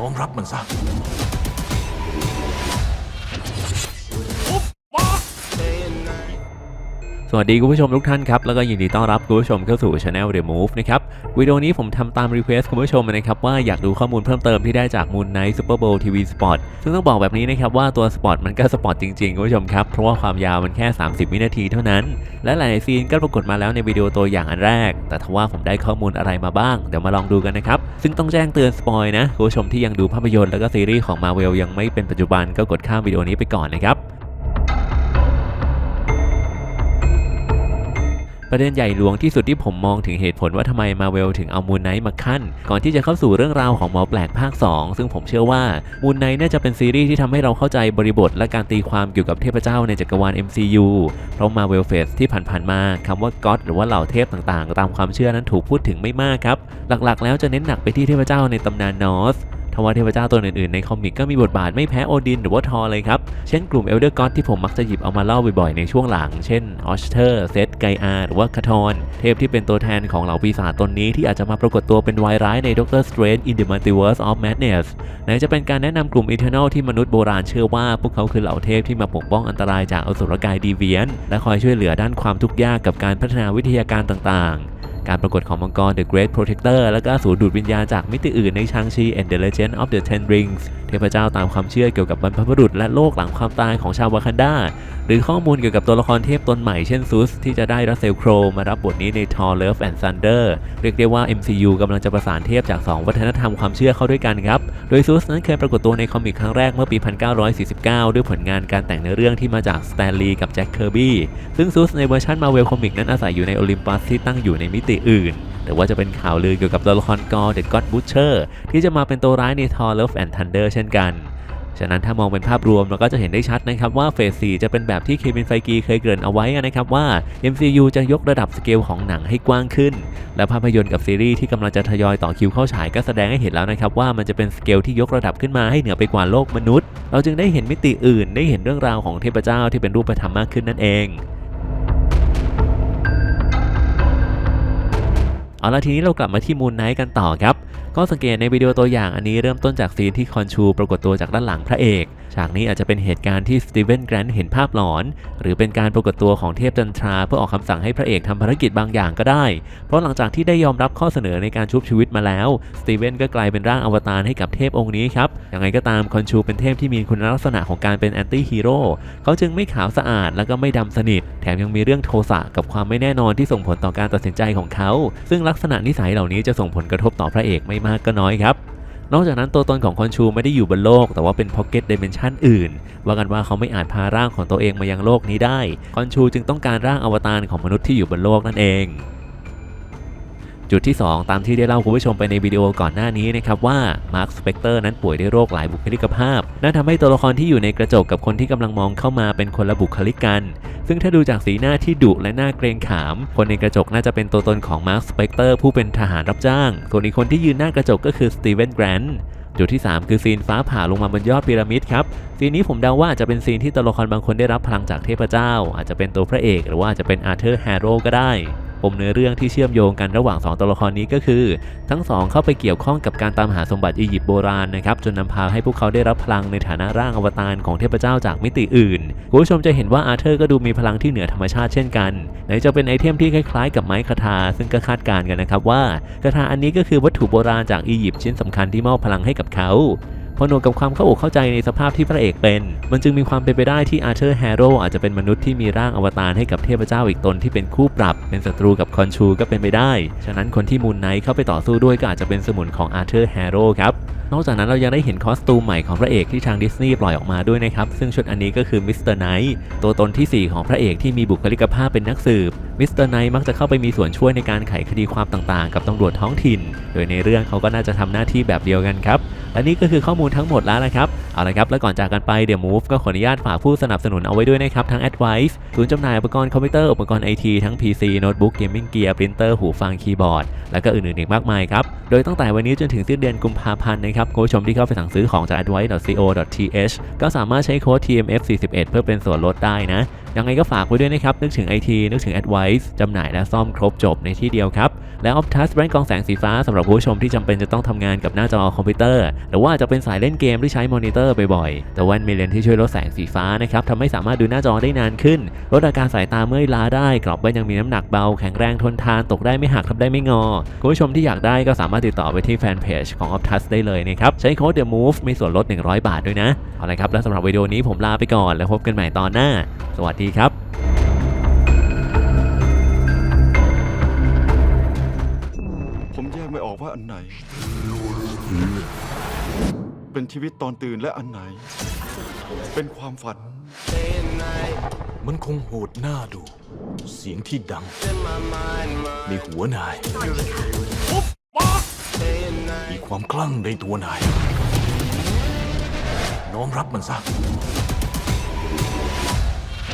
น้อมรับมันซะ สวัสดีคุณผู้ชมทุกท่านครับ แล้วก็ยินดีต้อนรับคุณผู้ชมเข้าสู่ Channel The Move นะครับวิดีโอนี้ผมทำตามรีเควสคุณผู้ชมนะครับว่าอยากดูข้อมูลเพิ่มเติมที่ได้จาก Moon Knight Super Bowl TV Spot ซึ่งต้องบอกแบบนี้นะครับว่าตัวสปอตมันก็สปอตจริงๆคุณผู้ชมครับ เพราะว่าความยาวมันแค่ 30 วินาทีเท่านั้น และหลายซีนก็ปรากฏมาแล้วในวิดีโอตัวอย่างอันแรก แต่ทว่าผมได้ข้อมูลอะไรมาบ้างเดี๋ยวมาลองดูกันนะครับซึ่งต้องแจ้งเตือนสปอยนะคุณผู้ชมที่ยังดูภาพยนตร์แล้วก็ซีรีส์ของ Marvel ยังไม่เป็นปัจจุบันก็กดข้ามวิดีโอนี้ไปก่อนนะครับ ประเด็นใหญ่หลวงที่สุดที่ผมมองถึงเหตุผลว่าทำไมมาเวลถึงเอามูนไนท์มาขั้น ก่อนที่จะเข้าสู่เรื่องราวของหมอแปลกภาค 2 ซึ่งผมเชื่อว่ามูนไนท์น่าจะเป็นซีรีส์ที่ทำให้เราเข้าใจบริบท และการตีความเกี่ยวกับเทพเจ้าในจักรวาล MCU เพราะมาเวลเฟสที่ผ่านๆมาคำว่าก็อดหรือว่าเหล่าเทพต่างๆ ตามความเชื่อนั้นถูกพูดถึงไม่มากครับ หลักๆ แล้วจะเน้นหนักไปที่เทพเจ้าในตำนานนอร์ส ทว่าเทพเจ้าตัวอื่นๆในคอมิกก็มีบทบาทไม่แพ้โอดินหรือว่าทอร์เลยครับ เช่นกลุ่มเอลเดอร์ก็อดที่ผมมักจะหยิบเอามาเล่าบ่อยๆในช่วงหลัง เช่นออชเทอร์เซตไกอาหรือว่าคาทอน เทพที่เป็นตัวแทนของเหล่าปีศาจตนนี้ที่อาจจะมาปรากฏตัวเป็นวายร้ายใน Doctor Strange in the Multiverse of Madness ไหนจะเป็นการแนะนำกลุ่ม Eternal ที่มนุษย์โบราณเชื่อว่าพวกเขาคือเหล่าเทพที่มาปกป้องอันตรายจากอสุรกายดีเวียนและคอยช่วยเหลือด้านความทุกข์ยากกับการพัฒนาวิทยาการต่างๆ การปรากฏของมังกร The Great Protector และก็สูรดูดวิญญาณจากมิติอื่นในชางชี and the Legend of the Ten Rings เทพเจ้าตามความเชื่อเกี่ยวกับบรรพบุรุษและโลกหลังความตายของชาววากันดา หรือข้อมูลเกี่ยวกับตัวละครเทพตนใหม่เช่นซูสที่จะได้รัสเซลโครมารับบทนี้ใน Thor Love and Thunder เรียกได้ว่า MCU กำลังจะประสานเทพจาก 2 วัฒนธรรมความเชื่อเข้าด้วยกันครับ โดยซูสนั้นเคยปรากฏตัวในคอมิกครั้งแรกเมื่อปี 1949 ด้วยผลงานการแต่งเนื้อเรื่องที่มาจากสแตนลีย์กับแจ็คเคอร์บี้ ซึ่งซูสในเวอร์ชันมาเวลคอมิกนั้นอาศัยอยู่ในโอลิมปัสที่ตั้งอยู่ในมิติอื่น แต่ว่าจะเป็นข่าวลือเกี่ยวกับตัวละครกอร์เดอะก็อดบูชเชอร์ที่จะมาเป็นตัวร้ายในทอร์เลฟแอนด์ทันเดอร์เช่นกัน ฉะนั้นถ้ามองเป็นภาพรวมเราก็จะเห็นได้ชัดนะครับว่าเฟส 4 จะเป็นแบบที่เควินไฟกีเคยเกริ่นเอาไว้นะครับว่า MCU จะยกระดับสเกลของหนังให้กว้างขึ้น และภาพยนตร์กับซีรีส์ที่กำลังจะทยอยต่อคิวเข้าฉายก็แสดงให้เห็นแล้วนะครับว่ามันจะเป็นสเกลที่ยกระดับขึ้นมาให้เหนือไปกว่าโลกมนุษย์ เราจึงได้เห็นมิติอื่น ได้เห็นเรื่องราวของเทพเจ้าที่เป็นรูปธรรมมากขึ้นนั่นเองเอาละทีนี้เรากลับมาที่มูนไนท์กันต่อครับ ก็สังเกตในวิดีโอตัวอย่างอันนี้เริ่มต้นจากซีนที่คอนชูปรากฏตัวจากด้านหลังพระเอกฉากนี้อาจจะเป็นเหตุการณ์ที่สตีเวนแกรนท์เห็นภาพหลอน หรือเป็นการปรากฏตัวของเทพจันทราเพื่อออกคำสั่งให้พระเอกทำภารกิจบางอย่างก็ได้ เพราะหลังจากที่ได้ยอมรับข้อเสนอในการชุบชีวิตมาแล้วสตีเวนก็กลายเป็นร่างอวตารให้กับเทพองค์นี้ครับยังไงก็ตามคอนชูเป็นเทพที่มีคุณลักษณะของการเป็นแอนตี้ฮีโร่เขาจึงไม่ขาวสะอาดแล้วก็ไม่ดำสนิท แถมยังมีเรื่องโทสะกับความไม่แน่นอนที่ส่งผลต่อการตัดสินใจของเขา ซึ่งลักษณะนิสัยเหล่านี้จะส่งผลกระทบต่อพระเอกไม่มากก็น้อยครับ นอกจากนั้นตัวตนของคอนชูไม่ได้อยู่บนโลก แต่ว่าเป็นพ็อกเก็ตดิเมนชันอื่น ว่ากันว่าเขาไม่อาจพาร่างของตัวเองมายังโลกนี้ได้ คอนชูจึงต้องการร่างอวตารของมนุษย์ที่อยู่บนโลกนั่นเอง จุดที่ 2 ตามที่ได้เล่าคุณผู้ชมไปในวิดีโอก่อนหน้านี้นะครับว่ามาร์คสเปกเตอร์นั้นป่วยด้วยโรคหลายบุคลิกภาพ นั่นทำให้ตัวละครที่อยู่ในกระจกกับคนที่กำลังมองเข้ามาเป็นคนละบุคลิกกัน ซึ่งถ้าดูจากสีหน้าที่ดุและหน้าเกรงขาม คนในกระจกน่าจะเป็นตัวตนของมาร์คสเปกเตอร์ผู้เป็นทหารรับจ้าง ส่วนอีกคนที่ยืนหน้ากระจกก็คือสตีเวนแกรนท์จุดที่ 3 คือซีนฟ้าผ่าลงมาบนยอดพีระมิดครับ ซีนนี้ผมเดาว่าจะเป็นซีนที่ตัวละครบางคนได้รับพลังจากเทพเจ้า อาจจะเป็นตัวพระเอก หรือว่าอาจจะเป็นอาร์เธอร์แฮโร่ก็ได้ ปมเนื้อเรื่องที่เชื่อมโยงกันระหว่าง 2 ตัวละครนี้ก็คือ ทั้งสองเข้าไปเกี่ยวข้องกับการตามหาสมบัติอียิปต์โบราณนะครับจนนำพาให้พวกเขาได้รับพลังในฐานะร่างอวตารของเทพเจ้าจากมิติอื่นคุณผู้ชมจะเห็นว่าอาร์เธอร์ก็ดูมีพลังที่เหนือธรรมชาติเช่นกันไหนจะเป็นไอเทมที่คล้ายๆ กับไม้คาถาซึ่งก็คาดการณ์กันนะครับว่าคาถาอันนี้ก็คือวัตถุโบราณจากอียิปต์ชิ้นสำคัญที่มอบพลังให้กับเขา พอหนวกกับความเข้าอกเข้าใจในสภาพที่พระเอกเป็น มันจึงมีความเป็นไปได้ที่อาร์เธอร์แฮร์โร่อาจจะเป็นมนุษย์ที่มีร่างอวตารให้กับเทพเจ้าอีกตนที่เป็นคู่ปรับ เป็นศัตรูกับคอนชูก็เป็นไปได้ ฉะนั้นคนที่มูนไนท์เข้าไปต่อสู้ด้วยก็อาจจะเป็นสมุนของอาร์เธอร์แฮร์โร่ครับนอกจากนั้นเรายังได้เห็นคอสตูมใหม่ของพระเอกที่ทางดิสนีย์ปล่อยออกมาด้วยนะครับ ซึ่งชุดอันนี้ก็คือมิสเตอร์ไนท์ตัวตนทีสี่ 4 ของพระเอกที่มีบุคลิกภาพเป็นนักสืบมิสเตอร์ไนท์มักจะเข้าไปมีส่วนช่วยในการไขคดีความต่างๆ กับตำรวจท้องถิ่น โดยในเรื่องเขาก็น่าจะทำหน้าที่แบบเดียวกันครับ และนี่ก็คือข้อมูลทั้งหมดแล้วนะครับ เอาละครับ แล้วก่อนจากกันไปเดี๋ยว Move ก็ขออนุญาตฝากผู้สนับสนุนเอาไว้ด้วยนะครับ ทั้ง Advice ศูนย์จำหน่ายอุปกรณ์คอมพิวเตอร์อุปกรณ์ไอทีทั้ง PC โน้ตบุ๊กเกมมิ่งเกียร์ปรินเตอร์หูฟังคีย์บอร์ด และก็อื่นๆอีกมากมายครับ โดยตั้งแต่วันนี้จนถึงสิ้นเดือนกุมภาพันธ์นะครับคุณผู้ชมที่เข้าไปสั่งซื้อของจาก advice.co.th ก็สามารถใช้โค้ด TMF41 เพื่อเป็นส่วนลดได้นะยังไงก็ฝากไว้ด้วยนะครับ นึกถึง IT นึกถึง Advice จำหน่ายและซ่อมครบจบในที่เดียวครับ และ Optus แบรนด์กองแสงสีฟ้าสำหรับผู้ชมที่จำเป็นจะต้องทำงานกับหน้าจอคอมพิวเตอร์ หรือว่าจะเป็นสายเล่นเกมที่ใช้มอนิเตอร์บ่อยๆแต่แว่นมีเลนที่ช่วยลดแสงสีฟ้านะครับทำให้สามารถดูหน้าจอได้นานขึ้นลดอาการสายตาเมื่อยล้าได้กรอบแว่นยังมีน้ำหนักเบาแข็งแรงทนทานตกได้ไม่หักทำได้ไม่งอคุณผู้ชมที่อยากได้ก็สามารถติดต่อไปที่แฟนเพจของ Optus ได้เลยนะครับใช้โค้ด The Move มีส่วนลด 100 บาทด้วยนะเอาละครับและสำหรับวิดีโอนี้ผมลาไปก่อนแล้วพบกันใหม่ตอนหน้า สวัสดีครับผมแยกไม่ออกว่าอันไหน เป็นชีวิตตอนตื่นและอันไหน เป็นความฝัน มันคงโหดหน้าดู เสียงที่ดัง ในหัวนาย มีความคลั่งในตัวนาย น้อมรับมันซะ